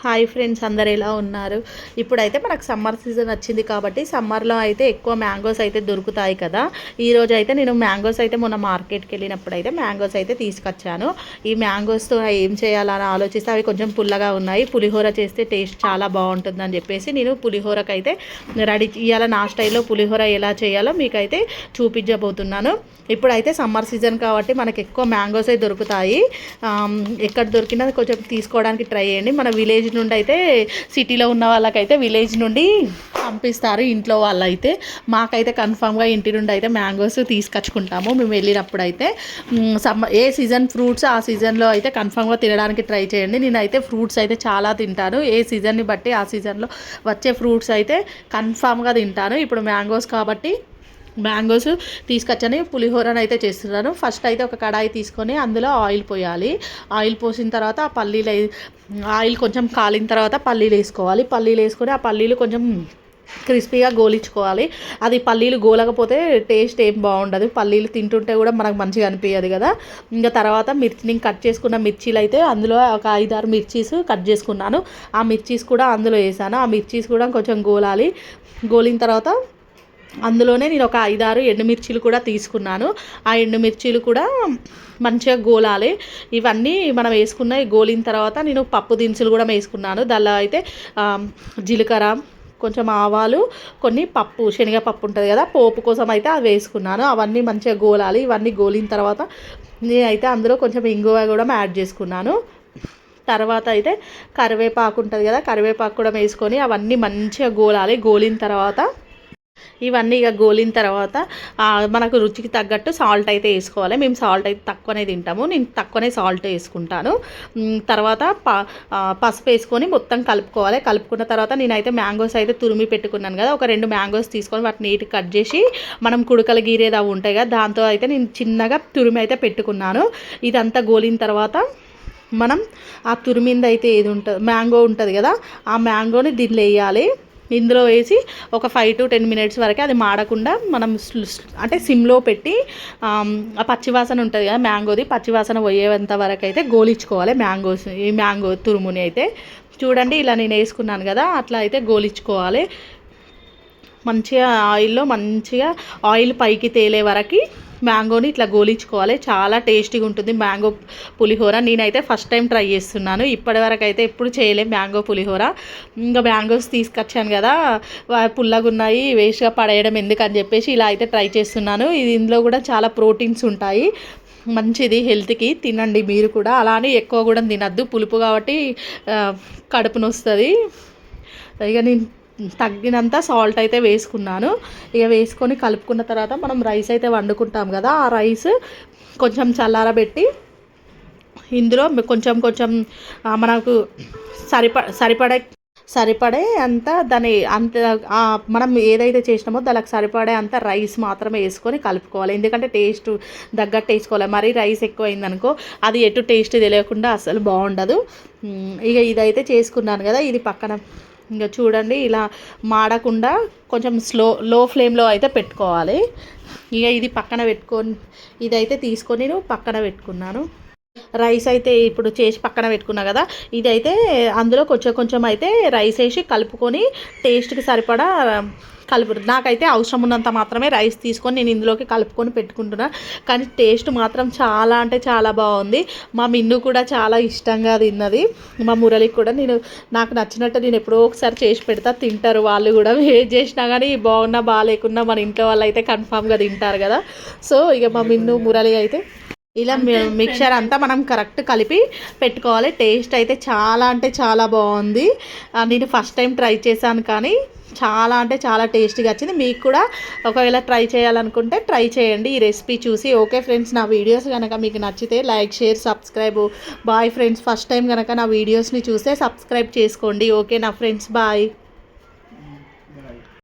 Hi friends అందరు ఎలా ఉన్నారు? ఇప్పుడైతే మనకు సమ్మర్ సీజన్ వచ్చింది కాబట్టి సమ్మర్లో అయితే ఎక్కువ మ్యాంగోస్ అయితే దొరుకుతాయి కదా. ఈరోజు అయితే నేను మ్యాంగోస్ అయితే మొన్న మార్కెట్కి వెళ్ళినప్పుడు అయితే మ్యాంగోస్ అయితే తీసుకొచ్చాను. ఈ మ్యాంగోస్తో ఏం చేయాలని ఆలోచిస్తే అవి కొంచెం పుల్లగా ఉన్నాయి. పులిహోర చేస్తే టేస్ట్ చాలా బాగుంటుందని చెప్పేసి నేను పులిహోరకి అయితే రెడీ ఇవాళ నా స్టైల్లో పులిహోర ఎలా చేయాలో మీకైతే చూపించబోతున్నాను. ఇప్పుడైతే సమ్మర్ సీజన్ కాబట్టి మనకి ఎక్కువ మ్యాంగోస్ అయితే దొరుకుతాయి ఎక్కడ దొరికినా కొంచెం తీసుకోవడానికి ట్రై చేయండి. మన విలేజ్ నుండి అయితే సిటీలో ఉన్న వాళ్ళకైతే విలేజ్ నుండి పంపిస్తారు ఇంట్లో వాళ్ళైతే. మాకైతే కన్ఫామ్గా ఇంటి నుండి అయితే మ్యాంగోస్ తీసుకొచ్చుకుంటాము. మేము వెళ్ళినప్పుడు అయితే సమ్మ ఏ సీజన్ ఫ్రూట్స్ ఆ సీజన్లో అయితే కన్ఫామ్గా తినడానికి ట్రై చేయండి. నేనైతే ఫ్రూట్స్ అయితే చాలా తింటాను. ఏ సీజన్ని బట్టి ఆ సీజన్లో వచ్చే ఫ్రూట్స్ అయితే కన్ఫామ్గా తింటాను. ఇప్పుడు మ్యాంగోస్ కాబట్టి మ్యాంగోస్ తీసుకొచ్చని. పులిహోరను అయితే చేస్తున్నాను. ఫస్ట్ అయితే ఒక కడాయి తీసుకొని అందులో ఆయిల్ పోయాలి. ఆయిల్ పోసిన తర్వాత ఆ పల్లీలు ఆయిల్ కొంచెం కాలిన తర్వాత పల్లీలు వేసుకోవాలి. పల్లీలు వేసుకొని ఆ పల్లీలు కొంచెం క్రిస్పీగా గోలించుకోవాలి. అది పల్లీలు గోలకపోతే టేస్ట్ ఏం బాగుండదు. పల్లీలు తింటుంటే కూడా మనకు మంచిగా అనిపించదు కదా. ఇంకా తర్వాత మిర్చి నేను కట్ చేసుకున్న మిర్చీలు అయితే అందులో ఒక ఐదారు మిర్చీస్ కట్ చేసుకున్నాను. ఆ మిర్చీస్ కూడా అందులో వేసాను. ఆ మిర్చీస్ కూడా కొంచెం గోలాలి. గోలిన తర్వాత అందులోనే నేను ఒక ఐదారు ఎండుమిర్చీలు కూడా తీసుకున్నాను. ఆ ఎండుమిర్చీలు కూడా మంచిగా గోలాలి. ఇవన్నీ మనం వేసుకున్న గోలిన తర్వాత నేను పప్పు దినుసులు కూడా వేసుకున్నాను. దానిలో అయితే జీలకర్ర కొంచెం ఆవాలు కొన్ని పప్పు శనగపప్పు ఉంటుంది కదా పోపు కోసం అయితే అవి వేసుకున్నాను. అవన్నీ మంచిగా గోలాలి. ఇవన్నీ గోలిన తర్వాత నేనైతే అందులో కొంచెం ఇంగువ కూడా యాడ్ చేసుకున్నాను. తర్వాత అయితే కరివేపాకు ఉంటుంది కదా కరివేపాకు కూడా వేసుకొని అవన్నీ మంచిగా గోలాలి. గోలిన తర్వాత ఇవన్నీ ఇక గోలిన తర్వాత మనకు రుచికి తగ్గట్టు సాల్ట్ అయితే వేసుకోవాలి. మేము సాల్ట్ అయితే తక్కువనే తింటాము. నేను తక్కువనే సాల్ట్ వేసుకుంటాను. తర్వాత ప పసుపు వేసుకొని మొత్తం కలుపుకోవాలి. కలుపుకున్న తర్వాత నేనైతే మ్యాంగోస్ అయితే తురిమి పెట్టుకున్నాను కదా ఒక రెండు మ్యాంగోస్ తీసుకొని వాటిని నీట్ కట్ చేసి మనం కుడకలు గీరేది అవి ఉంటాయి కదా దాంతో అయితే నేను చిన్నగా తురిమి అయితే పెట్టుకున్నాను. ఇదంతా గోలిన తర్వాత మనం ఆ తురిమింది అయితే ఏది ఉంటుంది మ్యాంగో ఉంటుంది కదా ఆ మ్యాంగోని దీనిలో వేయాలి. ఇందులో వేసి ఒక ఫైవ్ టు టెన్ మినిట్స్ వరకు అది మాడకుండా మనం అంటే సిమ్లో పెట్టి ఆ పచ్చివాసన ఉంటుంది కదా మ్యాంగోది పచ్చివాసన పోయేంత వరకు అయితే గోలించుకోవాలి మ్యాంగోస్ ఈ మ్యాంగో తురుముని అయితే. చూడండి ఇలా నేను వేసుకున్నాను కదా అట్లా అయితే గోలించుకోవాలి మంచిగా ఆయిల్లో మంచిగా ఆయిల్ పైకి తేలే వరకు మ్యాంగోని ఇట్లా గోలించుకోవాలి. చాలా టేస్టీగా ఉంటుంది మ్యాంగో పులిహోర. నేనైతే ఫస్ట్ టైం ట్రై చేస్తున్నాను. ఇప్పటివరకు అయితే ఎప్పుడు చేయలేదు మ్యాంగో పులిహోర. ఇంకా మ్యాంగోస్ తీసుకొచ్చాను కదా. పుల్లగా ఉన్నాయి వేస్ట్గా పడేయడం ఎందుకని చెప్పేసి ఇలా అయితే ట్రై చేస్తున్నాను. ఇది ఇందులో కూడా చాలా ప్రోటీన్స్ ఉంటాయి. మంచిది హెల్త్కి. తినండి మీరు కూడా. అలానే ఎక్కువ కూడా తినద్దు. పులుపు కాబట్టి కడుపునొస్తుంది కడుపు నొస్తుంది. ఇక నేను తగ్గినంత సాల్ట్ అయితే వేసుకున్నాను. ఇక వేసుకొని కలుపుకున్న తర్వాత మనం రైస్ అయితే వండుకుంటాం కదా ఆ రైస్ కొంచెం చల్లారబెట్టి ఇందులో కొంచెం కొంచెం మనకు సరిప సరిపడే సరిపడే అంత దాని అంత మనం ఏదైతే చేసినామో దానికి సరిపడే అంత రైస్ మాత్రమే వేసుకొని కలుపుకోవాలి. ఎందుకంటే టేస్ట్ తగ్గట్టు వేసుకోవాలి మరీ రైస్ ఎక్కువ అయిందనుకో అది ఎటు టేస్ట్ తెలియకుండా అసలు బాగుండదు. ఇక ఇదైతే చేసుకున్నాను కదా ఇది పక్కన ఇంకా చూడండి ఇలా మాడకుండా కొంచెం స్లో లో ఫ్లేమ్లో అయితే పెట్టుకోవాలి. ఇక ఇది పక్కన పెట్టుకొని ఇదైతే తీసుకొని నేను పక్కన పెట్టుకున్నాను. రైస్ అయితే ఇప్పుడు చేసి పక్కన పెట్టుకున్నా కదా ఇదైతే అందులో కొంచెం కొంచెం అయితే రైస్ వేసి కలుపుకొని టేస్ట్కి సరిపడా కలుపు నాకైతే అవసరం ఉన్నంత మాత్రమే రైస్ తీసుకొని నేను ఇందులోకి కలుపుకొని పెట్టుకుంటున్నా. కానీ టేస్ట్ మాత్రం చాలా అంటే చాలా బాగుంది. మా మిన్ను కూడా చాలా ఇష్టంగా తిన్నది. మా మురళికి కూడా నేను నాకు నచ్చినట్టు నేను ఎప్పుడో ఒకసారి చేసి పెడతా తింటారు వాళ్ళు కూడా. ఏది చేసినా కానీ బాగున్నా బాగాలేకున్నా మన ఇంట్లో వాళ్ళు అయితే కన్ఫామ్గా తింటారు కదా. సో ఇక మా మిన్ను మురళి అయితే ఇలా మిక్చర్ అంతా మనం కరెక్ట్ కలిపి పెట్టుకోవాలి. టేస్ట్ అయితే చాలా అంటే చాలా బాగుంది. నేను ఫస్ట్ టైం ట్రై చేశాను కానీ చాలా అంటే చాలా టేస్టీగా వచ్చింది. మీకు కూడా ఒకవేళ ట్రై చేయాలనుకుంటే ట్రై చేయండి. ఈ రెసిపీ చూసి ఓకే ఫ్రెండ్స్ నా వీడియోస్ కనుక మీకు నచ్చితే like share subscribe bye friends first time కనుక నా వీడియోస్ని చూస్తే సబ్స్క్రైబ్ చేసుకోండి. ఓకే నా ఫ్రెండ్స్ బాయ్